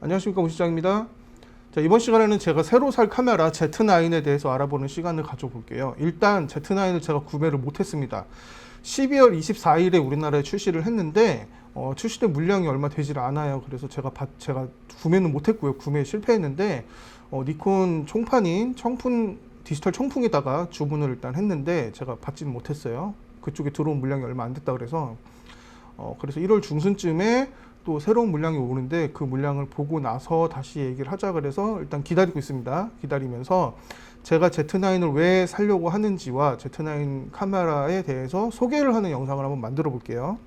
안녕하십니까 오시장입니다. 자, 이번 시간에는 제가 새로 살 카메라 Z9에 대해서 알아보는 시간을 가져볼게요. 일단 Z9을 제가 구매를 못했습니다. 12월 24일에 우리나라에 출시를 했는데 어, 출시된 물량이 얼마 되질 않아요. 그래서 제가 받- 제가 구매는 못했고요. 구매 실패했는데 어, 니콘 총판인 청풍 디지털 청풍에다가 주문을 일단 했는데 제가 받지는 못했어요. 그쪽에 들어온 물량이 얼마 안 됐다 그래서 어, 그래서 1월 중순쯤에 또 새로운 물량이 오는데 그 물량을 보고 나서 다시 얘기를 하자 그래서 일단 기다리고 있습니다. 기다리면서 제가 Z9을 왜 살려고 하는지와 Z9 카메라에 대해서 소개를 하는 영상을 한번 만들어 볼게요.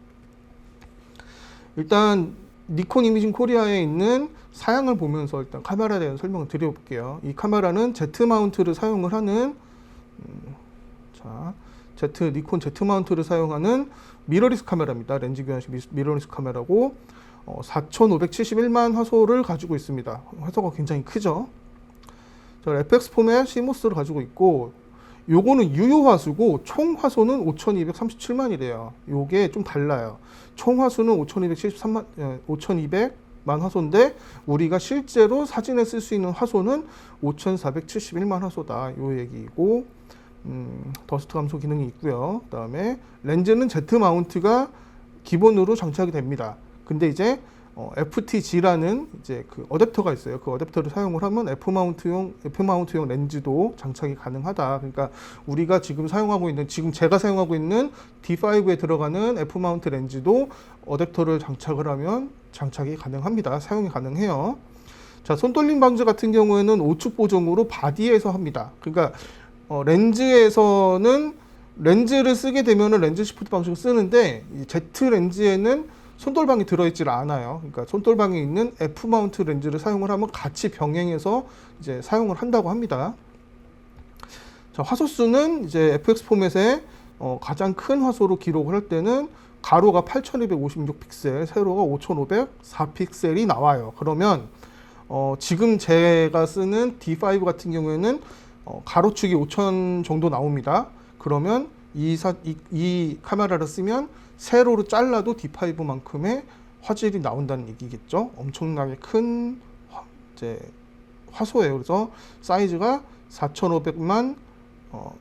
일단 니콘 이미징 코리아에 있는 사양을 보면서 일단 카메라에 대한 설명을 드려볼게요. 이 카메라는 Z 마운트를 사용을 하는 음, 자 Z 니콘 Z 마운트를 사용하는 미러리스 카메라입니다. 렌즈 교환식 미- 미러리스 카메라고 어, 4,571만 화소를 가지고 있습니다. 화소가 굉장히 크죠. 자, FX 포맷 시모스를 가지고 있고 요거는 유효 화수고 총 화소는 5,237만이래요. 요게 좀 달라요. 총 화수는 5,273만 5,200 만 화소인데 우리가 실제로 사진에 쓸 수 있는 화소는 5,471만 화소다. 요 얘기고 음, 더스트 감소 기능이 있고요. 그다음에 렌즈는 Z 마운트가 기본으로 장착이 됩니다. 근데 이제 어, FTG라는 이제 그 어댑터가 있어요. 그 어댑터를 사용을 하면 F 마운트용 F 마운트용 렌즈도 장착이 가능하다. 그러니까 우리가 지금 사용하고 있는 지금 제가 사용하고 있는 D5에 들어가는 F 마운트 렌즈도 어댑터를 장착을 하면 장착이 가능합니다. 사용이 가능해요. 자, 손떨림 방지 같은 경우에는 오축 보정으로 바디에서 합니다. 그러니까 어, 렌즈에서는 렌즈를 쓰게 되면은 렌즈 시프트 방식을 쓰는데 이 Z 렌즈에는 손돌방이 들어있질 않아요. 그러니까 손돌방에 있는 F 마운트 렌즈를 사용을 하면 같이 병행해서 이제 사용을 한다고 합니다. 자, 화소수는 이제 FX 포맷에 어, 가장 큰 화소로 기록을 할 때는 가로가 8256 픽셀, 세로가 5504 픽셀이 나와요. 그러면 어, 지금 제가 쓰는 D5 같은 경우에는 어, 가로축이 5000 정도 나옵니다. 그러면 이, 사, 이, 이 카메라를 쓰면 세로로 잘라도 D5만큼의 화질이 나온다는 얘기겠죠. 엄청나게 큰 화, 이제 화소예요. 그래서 사이즈가 4,500만 어,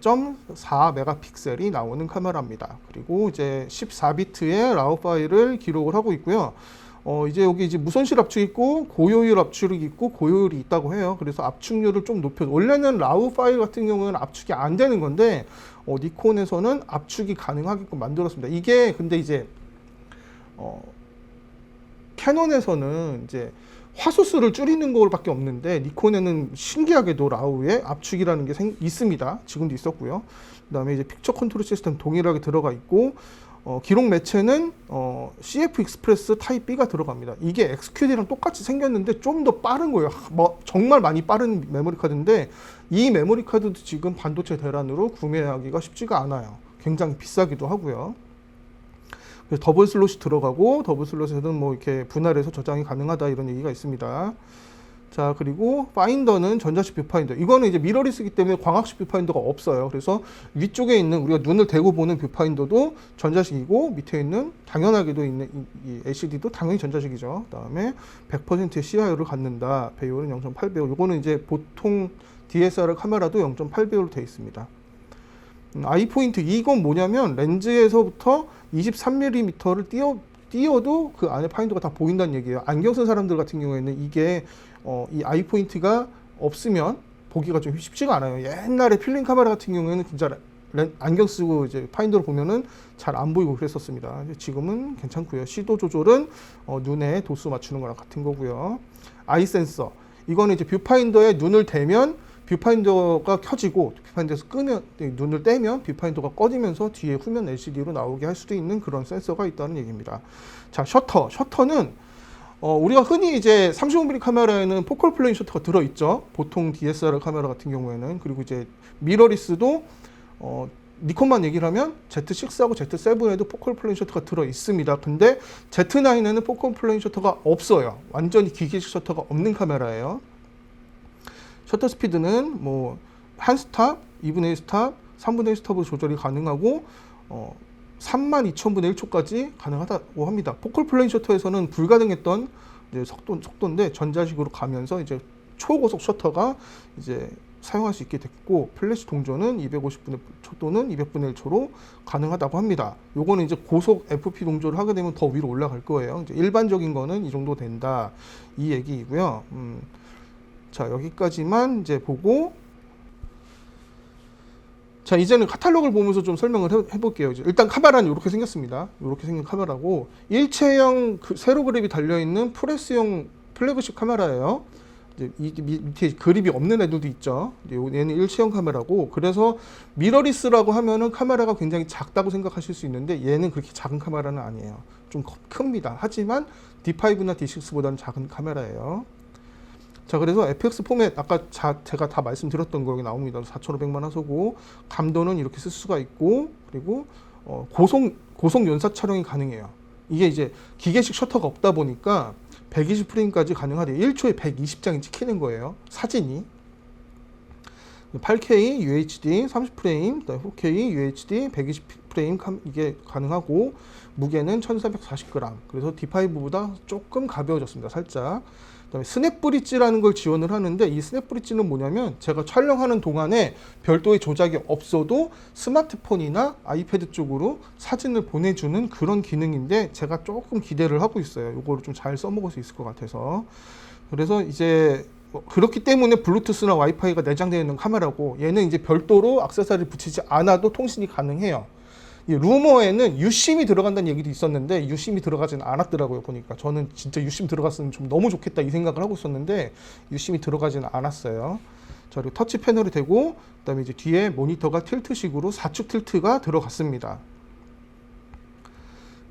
0.4 메가픽셀이 나오는 카메라입니다. 그리고 이제 14비트의 라우 파일을 기록을 하고 있고요. 어, 이제 여기 이제 무손실 압축 있고 고효율 압축이 있고 고효율이 있다고 해요. 그래서 압축률을 좀 높여. 원래는 라우 파일 같은 경우는 압축이 안 되는 건데 어, 니콘에서는 압축이 가능하게끔 만들었습니다. 이게 근데 이제 어, 캐논에서는 이제 화소수를 줄이는 것밖에 없는데 니콘에는 신기하게도 라우에 압축이라는 게 생, 있습니다. 지금도 있었고요. 그다음에 이제 픽처 컨트롤 시스템 동일하게 들어가 있고 어, 기록 매체는 어, CF 익스프레스 타입 B가 들어갑니다. 이게 XQD랑 똑같이 생겼는데 좀 더 빠른 거예요. 하, 뭐, 정말 많이 빠른 메모리 카드인데 이 메모리 카드도 지금 반도체 대란으로 구매하기가 쉽지가 않아요. 굉장히 비싸기도 하고요. 그래서 더블 슬롯이 들어가고 더블 슬롯에는 뭐 이렇게 분할해서 저장이 가능하다 이런 얘기가 있습니다. 자 그리고 파인더는 전자식 뷰파인더. 이거는 이제 미러리스기 때문에 광학식 뷰파인더가 없어요. 그래서 위쪽에 있는 우리가 눈을 대고 보는 뷰파인더도 전자식이고 밑에 있는 당연하게도 있는 이, 이 LCD도 당연히 전자식이죠. 그 다음에 100%의 CIO를 갖는다. 배율은 0.8배율. 이거는 이제 보통 DSLR 카메라도 0.8배율로 되어 있습니다. 음, 아이 포인트 이건 뭐냐면 렌즈에서부터 23mm를 띄어 띄어도 그 안에 파인더가 다 보인다는 얘기예요. 안경 쓴 사람들 같은 경우에는 이게 어, 이 아이 포인트가 없으면 보기가 좀 쉽지가 않아요. 옛날에 필름 카메라 같은 경우에는 진짜 렌, 안경 쓰고 이제 파인더를 보면은 잘 안 보이고 그랬었습니다. 지금은 괜찮고요. 시도 조절은 어, 눈에 도수 맞추는 거랑 같은 거고요. 아이 센서 이거는 이제 뷰파인더에 눈을 대면 뷰파인더가 켜지고 뷰파인더에서 끄면 네, 눈을 떼면 뷰파인더가 꺼지면서 뒤에 후면 LCD로 나오게 할 수도 있는 그런 센서가 있다는 얘기입니다. 자 셔터 셔터는 어, 우리가 흔히 이제 35mm 카메라에는 포컬 플레인 셔터가 들어 있죠. 보통 DSLR 카메라 같은 경우에는 그리고 이제 미러리스도 어, 니콘만 얘기를 하면 Z6하고 Z7에도 포컬 플레인 셔터가 들어 있습니다. 근데 Z9에는 포컬 플레인 셔터가 없어요. 완전히 기계식 셔터가 없는 카메라예요. 셔터 스피드는 뭐 한 스탑, 2분의 1 스탑, 3분의 1 스탑으로 조절이 가능하고 어, 3만 2천분의 1초까지 가능하다고 합니다. 포컬 플레인 셔터에서는 불가능했던 이제 속도 속도인데 전자식으로 가면서 이제 초고속 셔터가 이제 사용할 수 있게 됐고 플래시 동조는 250분의 초도는 200분의 1초로 가능하다고 합니다. 요거는 이제 고속 FP 동조를 하게 되면 더 위로 올라갈 거예요. 이제 일반적인 거는 이 정도 된다 이 얘기이고요. 음, 자 여기까지만 이제 보고 자 이제는 카탈로그를 보면서 좀 설명을 해, 해볼게요. 이제 일단 카메라는 이렇게 생겼습니다. 이렇게 생긴 카메라고 일체형 그 세로 그립이 달려 있는 프레스용 플래그십 카메라예요. 이 미- 밑에 그립이 없는 애들도 있죠. 얘는 일체형 카메라고 그래서 미러리스라고 하면은 카메라가 굉장히 작다고 생각하실 수 있는데 얘는 그렇게 작은 카메라는 아니에요. 좀 커- 큽니다. 하지만 D5나 D6보다는 작은 카메라예요. 자 그래서 FX 포맷 아까 자, 제가 다 말씀드렸던 거 여기 나옵니다. 4,500만 화소고 감도는 이렇게 쓸 수가 있고 그리고 어, 고속 고속 연사 촬영이 가능해요. 이게 이제 기계식 셔터가 없다 보니까 120 프레임까지 가능하대요. 1초에 120장이 찍히는 거예요. 사진이. 8K UHD 30프레임, 4K UHD 120프레임 감- 이게 가능하고 무게는 1,440g. 그래서 D5보다 조금 가벼워졌습니다. 살짝. 그다음에 스냅 브릿지라는 걸 지원을 하는데 이 스냅 브릿지는 뭐냐면 제가 촬영하는 동안에 별도의 조작이 없어도 스마트폰이나 아이패드 쪽으로 사진을 보내주는 그런 기능인데 제가 조금 기대를 하고 있어요. 이거를 좀 잘 써먹을 수 있을 것 같아서 그래서 이제 뭐 그렇기 때문에 블루투스나 와이파이가 내장되어 있는 카메라고 얘는 이제 별도로 액세서리를 붙이지 않아도 통신이 가능해요. 이 루머에는 유심이 들어간다는 얘기도 있었는데 유심이 들어가지는 않았더라고요 보니까 저는 진짜 유심 들어갔으면 좀 너무 좋겠다 이 생각을 하고 있었는데 유심이 들어가지는 않았어요. 자 그리고 터치 패널이 되고 그다음에 이제 뒤에 모니터가 틸트식으로 4축 틸트가 들어갔습니다.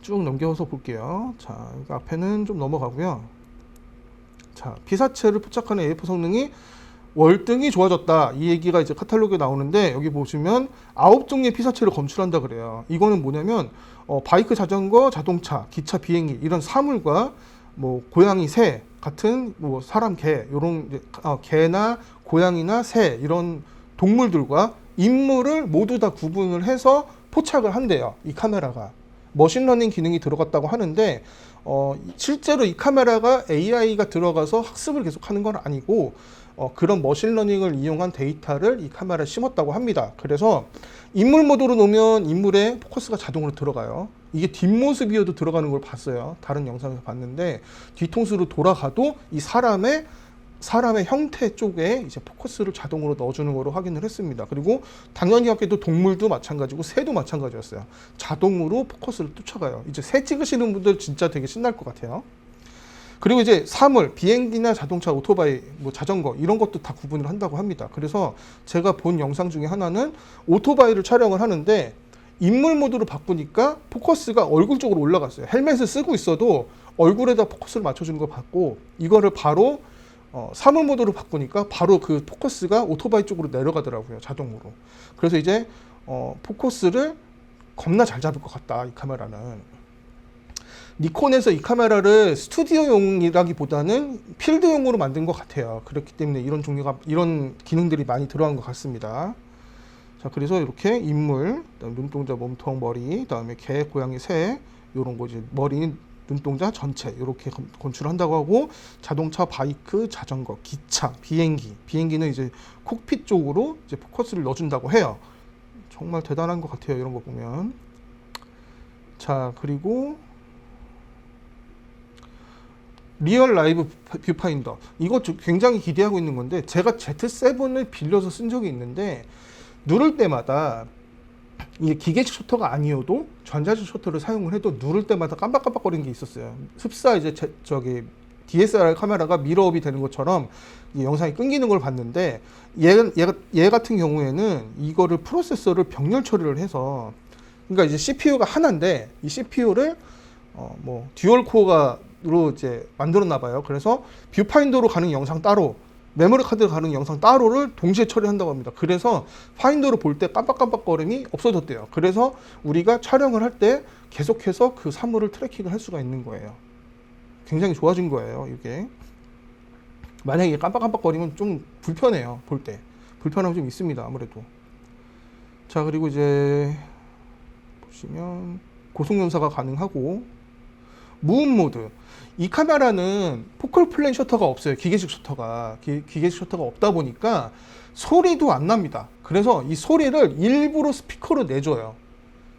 쭉 넘겨서 볼게요. 자 앞에는 좀 넘어가고요. 자 피사체를 포착하는 A4 성능이 월등히 좋아졌다. 이 얘기가 이제 카탈로그에 나오는데 여기 보시면 아홉 종류의 피사체를 검출한다 그래요. 이거는 뭐냐면 어, 바이크, 자전거, 자동차, 기차, 비행기 이런 사물과 뭐 고양이, 새 같은 뭐 사람, 개 이런 어, 개나 고양이나 새 이런 동물들과 인물을 모두 다 구분을 해서 포착을 한대요. 이 카메라가 머신러닝 기능이 들어갔다고 하는데 어, 실제로 이 카메라가 AI가 들어가서 학습을 계속하는 건 아니고 어, 그런 머신러닝을 이용한 데이터를 이 카메라에 심었다고 합니다. 그래서 인물 모드로 놓으면 인물의 포커스가 자동으로 들어가요. 이게 뒷모습이어도 들어가는 걸 봤어요. 다른 영상에서 봤는데 뒤통수로 돌아가도 이 사람의 사람의 형태 쪽에 이제 포커스를 자동으로 넣어주는 거로 확인을 했습니다. 그리고 당연히 하게도 동물도 마찬가지고 새도 마찬가지였어요. 자동으로 포커스를 쫓아가요. 이제 새 찍으시는 분들 진짜 되게 신날 것 같아요. 그리고 이제 사물, 비행기나 자동차, 오토바이, 뭐 자전거 이런 것도 다 구분을 한다고 합니다. 그래서 제가 본 영상 중에 하나는 오토바이를 촬영을 하는데 인물 모드로 바꾸니까 포커스가 얼굴 쪽으로 올라갔어요. 헬멧을 쓰고 있어도 얼굴에다 포커스를 맞춰주는 걸 봤고 이거를 바로 어, 사물 모드로 바꾸니까 바로 그 포커스가 오토바이 쪽으로 내려가더라고요. 자동으로. 그래서 이제 어, 포커스를 겁나 잘 잡을 것 같다. 이 카메라는. 니콘에서 이 카메라를 스튜디오용이라기보다는 필드용으로 만든 것 같아요. 그렇기 때문에 이런 종류가 이런 기능들이 많이 들어간 것 같습니다. 자, 그래서 이렇게 인물, 눈동자, 몸통, 머리, 그다음에 개, 고양이, 새 이런 거 이제 머리, 눈동자 전체 이렇게 건- 건축한다고 하고 자동차, 바이크, 자전거, 기차, 비행기, 비행기는 이제 콕핏 쪽으로 이제 포커스를 넣어준다고 해요. 정말 대단한 것 같아요. 이런 거 보면. 자, 그리고 리얼 라이브 뷰파인더 이거 좀 굉장히 기대하고 있는 건데 제가 Z7을 빌려서 쓴 적이 있는데 누를 때마다 이게 기계식 셔터가 아니어도 전자식 셔터를 사용을 해도 누를 때마다 깜빡깜빡거리는 게 있었어요. 흡사 이제 제, 저기 DSLR 카메라가 미러업이 되는 것처럼 이 영상이 끊기는 걸 봤는데 얘, 얘, 얘 같은 경우에는 이거를 프로세서를 병렬 처리를 해서 그러니까 이제 CPU가 하나인데 이 CPU를 어, 뭐 듀얼 코어가 로 이제 만들었나 봐요. 그래서 뷰파인더로 가는 영상 따로, 메모리 카드 가는 영상 따로를 동시에 처리한다고 합니다. 그래서 파인더로 볼 때 깜빡깜빡거림이 없어졌대요. 그래서 우리가 촬영을 할 때 계속해서 그 사물을 트래킹을 할 수가 있는 거예요. 굉장히 좋아진 거예요, 이게. 만약에 깜빡깜빡거리면 좀 불편해요 볼 때 불편함이 좀 있습니다 아무래도 자 그리고 이제 보시면 고속 연사가 가능하고 무음 모드. 이 카메라는 포컬 플레인 셔터가 없어요. 기계식 셔터가. 기, 기계식 셔터가 없다 보니까 소리도 안 납니다. 그래서 이 소리를 일부러 스피커로 내줘요.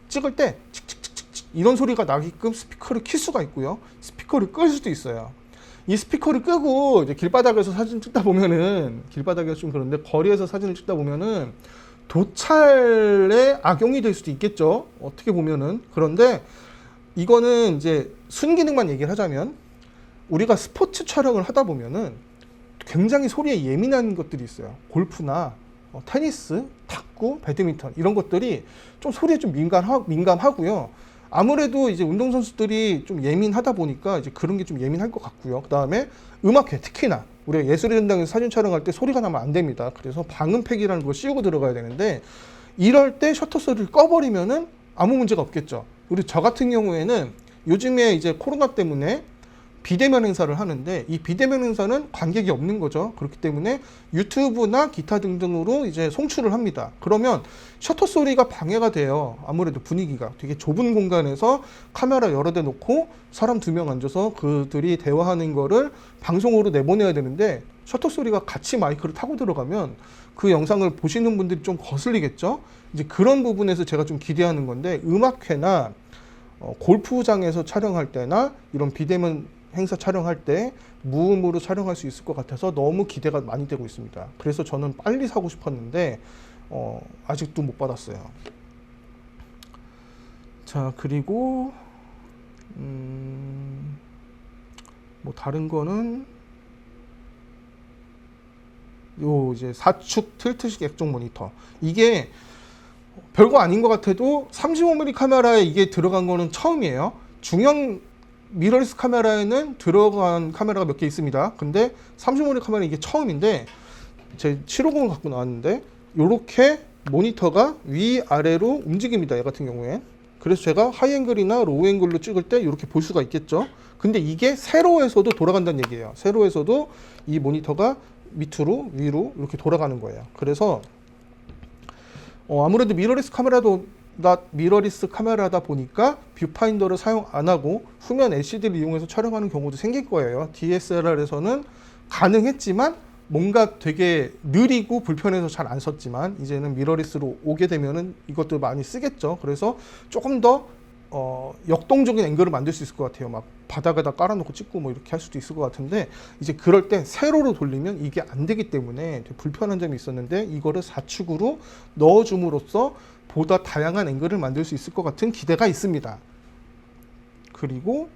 찍을 때 칙칙칙칙 이런 소리가 나게끔 스피커를 킬 수가 있고요. 스피커를 끌 수도 있어요. 이 스피커를 끄고 이제 길바닥에서 사진 찍다 보면은 길바닥에서 좀 그런데 거리에서 사진을 찍다 보면은 도찰에 악용이 될 수도 있겠죠. 어떻게 보면은. 그런데 이거는 이제 순기능만 얘기를 하자면 우리가 스포츠 촬영을 하다 보면은 굉장히 소리에 예민한 것들이 있어요. 골프나 어, 테니스, 탁구, 배드민턴 이런 것들이 좀 소리에 좀 민감하, 민감하고요. 아무래도 이제 운동선수들이 좀 예민하다 보니까 이제 그런 게 좀 예민할 것 같고요. 그 다음에 음악회 특히나 우리가 예술의 전당에서 사진 촬영할 때 소리가 나면 안 됩니다. 그래서 방음팩이라는 걸 씌우고 들어가야 되는데 이럴 때 셔터 소리를 꺼버리면은 아무 문제가 없겠죠. 우리 저 같은 경우에는 요즘에 이제 코로나 때문에 비대면 행사를 하는데 이 비대면 행사는 관객이 없는 거죠. 그렇기 때문에 유튜브나 기타 등등으로 이제 송출을 합니다. 그러면 셔터 소리가 방해가 돼요. 아무래도 분위기가 되게 좁은 공간에서 카메라 여러 대 놓고 사람 두 명 앉아서 그들이 대화하는 거를 방송으로 내보내야 되는데 셔터 소리가 같이 마이크를 타고 들어가면 그 영상을 보시는 분들이 좀 거슬리겠죠. 이제 그런 부분에서 제가 좀 기대하는 건데 음악회나 어, 골프장에서 촬영할 때나 이런 비대면 행사 촬영할 때 무음으로 촬영할 수 있을 것 같아서 너무 기대가 많이 되고 있습니다. 그래서 저는 빨리 사고 싶었는데 어, 아직도 못 받았어요. 자 그리고 음, 뭐 다른 거는 요 이제 사축 틀트식 액정 모니터 이게 별거 아닌 것 같아도 35mm 카메라에 이게 들어간 거는 처음이에요. 중형 미러리스 카메라에는 들어간 카메라가 몇 개 있습니다. 근데 35mm 카메라 이게 처음인데 제 750을 갖고 나왔는데 이렇게 모니터가 위 아래로 움직입니다. 얘 같은 경우에. 그래서 제가 하이앵글이나 로우앵글로 찍을 때 이렇게 볼 수가 있겠죠. 근데 이게 세로에서도 돌아간다는 얘기예요. 세로에서도 이 모니터가 밑으로 위로 이렇게 돌아가는 거예요. 그래서 어, 아무래도 미러리스 카메라도 나 미러리스 카메라다 보니까 뷰파인더를 사용 안 하고 후면 LCD를 이용해서 촬영하는 경우도 생길 거예요. DSLR에서는 가능했지만 뭔가 되게 느리고 불편해서 잘 안 썼지만 이제는 미러리스로 오게 되면은 이것도 많이 쓰겠죠. 그래서 조금 더 어, 역동적인 앵글을 만들 수 있을 것 같아요. 막 바닥에다 깔아놓고 찍고 뭐 이렇게 할 수도 있을 것 같은데 이제 그럴 때 세로로 돌리면 이게 안 되기 때문에 불편한 점이 있었는데 이거를 사축으로 넣어줌으로써 보다 다양한 앵글을 만들 수 있을 것 같은 기대가 있습니다. 그리고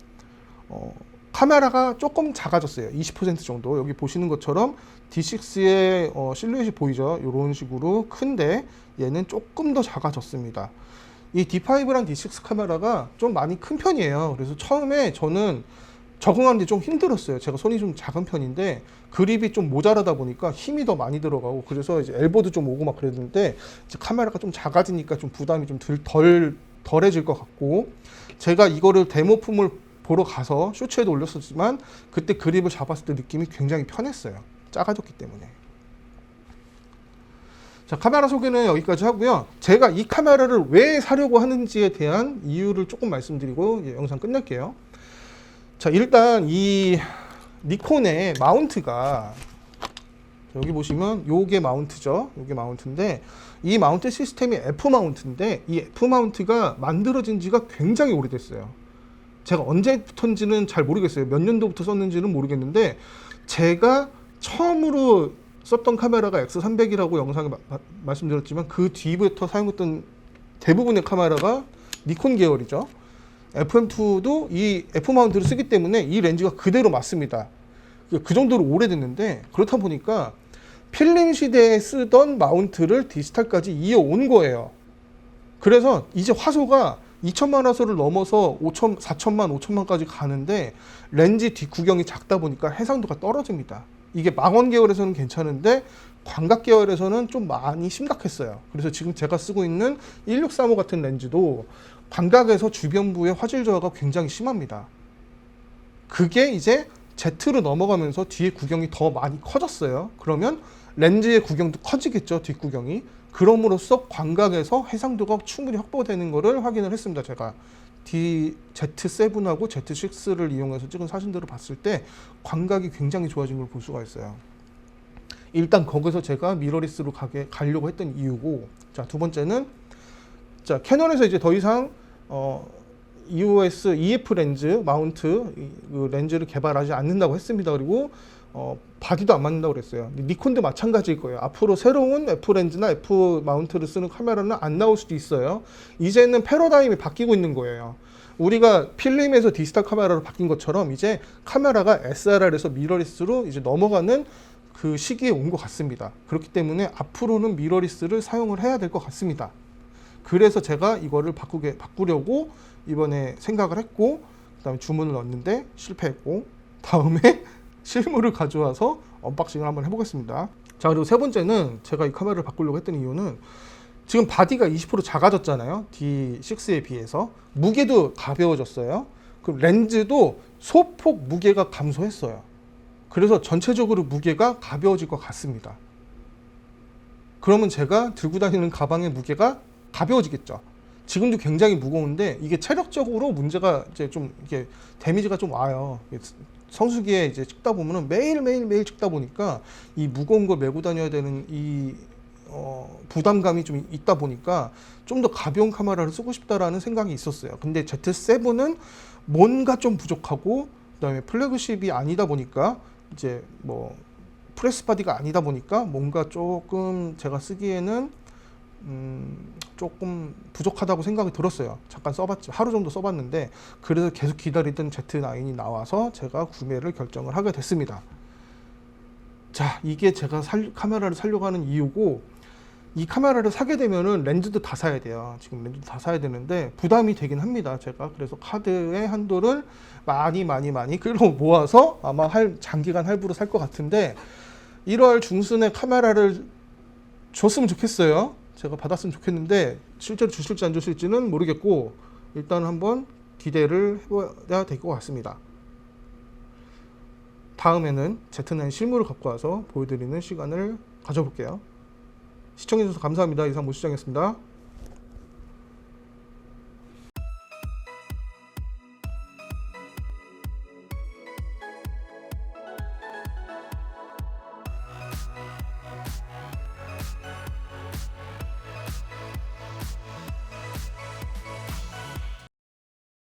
어, 카메라가 조금 작아졌어요. 20% 정도. 여기 보시는 것처럼 D6의 어, 실루엣이 보이죠. 이런 식으로 큰데 얘는 조금 더 작아졌습니다. 이 D5랑 D6 카메라가 좀 많이 큰 편이에요. 그래서 처음에 저는 적응하는데 좀 힘들었어요. 제가 손이 좀 작은 편인데 그립이 좀 모자라다 보니까 힘이 더 많이 들어가고 그래서 이제 엘보도 좀 오고 막 그랬는데 카메라가 좀 작아지니까 좀 부담이 좀 덜 덜해질 것 같고 제가 이거를 데모품을 보러 가서 쇼츠에도 올렸었지만 그때 그립을 잡았을 때 느낌이 굉장히 편했어요. 작아졌기 때문에. 자, 카메라 소개는 여기까지 하고요. 제가 이 카메라를 왜 사려고 하는지에 대한 이유를 조금 말씀드리고 예, 영상 끝낼게요. 자, 일단 이 니콘의 마운트가 여기 보시면 요게 마운트죠. 요게 마운트인데 이 마운트 시스템이 F 마운트인데 이 F 마운트가 만들어진 지가 굉장히 오래됐어요. 제가 언제부터인지는 잘 모르겠어요. 몇 년도부터 썼는지는 모르겠는데 제가 처음으로 썼던 카메라가 X300이라고 영상에 마- 마- 말씀드렸지만 그 뒤부터 사용했던 대부분의 카메라가 니콘 계열이죠. FM2도 이 F 마운트를 쓰기 때문에 이 렌즈가 그대로 맞습니다. 그- 그 정도로 오래됐는데 그렇다 보니까 필름 시대에 쓰던 마운트를 디지털까지 이어온 거예요. 그래서 이제 화소가 2천만 화소를 넘어서 5천, 4천만, 5천만까지 가는데 렌즈 뒷구경이 작다 보니까 해상도가 떨어집니다. 이게 망원 계열에서는 괜찮은데 광각 계열에서는 좀 많이 심각했어요. 그래서 지금 제가 쓰고 있는 1635 같은 렌즈도 광각에서 주변부의 화질 저하가 굉장히 심합니다. 그게 이제 Z로 넘어가면서 뒤에 구경이 더 많이 커졌어요. 그러면 렌즈의 구경도 커지겠죠, 뒷구경이. 그럼으로써 광각에서 해상도가 충분히 확보되는 것을 확인을 했습니다, 제가. D Z7하고 Z6를 이용해서 찍은 사진들을 봤을 때 광각이 굉장히 좋아진 걸 볼 수가 있어요. 일단 거기서 제가 미러리스로 가게 가려고 했던 이유고, 자 두 번째는 자 캐논에서 이제 더 이상 어, EOS EF 렌즈 마운트 이- 그 렌즈를 개발하지 않는다고 했습니다. 그리고 어, 바디도 안 맞는다고 그랬어요. 니콘도 마찬가지일 거예요. 앞으로 새로운 F 렌즈나 F 마운트를 쓰는 카메라는 안 나올 수도 있어요. 이제는 패러다임이 바뀌고 있는 거예요. 우리가 필름에서 디지털 카메라로 바뀐 것처럼 이제 카메라가 SLR에서 미러리스로 이제 넘어가는 그 시기에 온 것 같습니다. 그렇기 때문에 앞으로는 미러리스를 사용을 해야 될 것 같습니다. 그래서 제가 이거를 바꾸게 바꾸려고 이번에 생각을 했고 그다음에 주문을 넣었는데 실패했고 다음에 실물을 가져와서 언박싱을 한번 해보겠습니다. 자 그리고 세 번째는 제가 이 카메라를 바꾸려고 했던 이유는 지금 바디가 20% 작아졌잖아요. D6에 비해서 무게도 가벼워졌어요. 그 렌즈도 소폭 무게가 감소했어요. 그래서 전체적으로 무게가 가벼워질 것 같습니다. 그러면 제가 들고 다니는 가방의 무게가 가벼워지겠죠. 지금도 굉장히 무거운데 이게 체력적으로 문제가 이제 좀 이게 데미지가 좀 와요. 성수기에 이제 찍다 보면은 매일 매일 매일 찍다 보니까 이 무거운 걸 메고 다녀야 되는 이 어, 부담감이 좀 있다 보니까 좀 더 가벼운 카메라를 쓰고 싶다라는 생각이 있었어요. 근데 Z7은 뭔가 좀 부족하고 그다음에 플래그십이 아니다 보니까 이제 뭐 프레스 바디가 아니다 보니까 뭔가 조금 제가 쓰기에는 음, 조금 부족하다고 생각이 들었어요. 잠깐 써봤지 하루 정도 써봤는데 그래서 계속 기다리던 Z9이 나와서 제가 구매를 결정을 하게 됐습니다. 자, 이게 제가 살, 카메라를 살려고 하는 이유고 이 카메라를 사게 되면은 렌즈도 다 사야 돼요. 지금 렌즈도 다 사야 되는데 부담이 되긴 합니다. 제가 그래서 카드의 한도를 많이 많이 많이 끌어 모아서 아마 할 장기간 할부로 살 것 같은데 1월 중순에 카메라를 줬으면 좋겠어요. 제가 받았으면 좋겠는데 실제로 주실지 안 주실지는 모르겠고 일단 한번 기대를 해봐야 될 것 같습니다. 다음에는 Z9 실물을 갖고 와서 보여드리는 시간을 가져볼게요. 시청해주셔서 감사합니다. 이상 모시장이었습니다.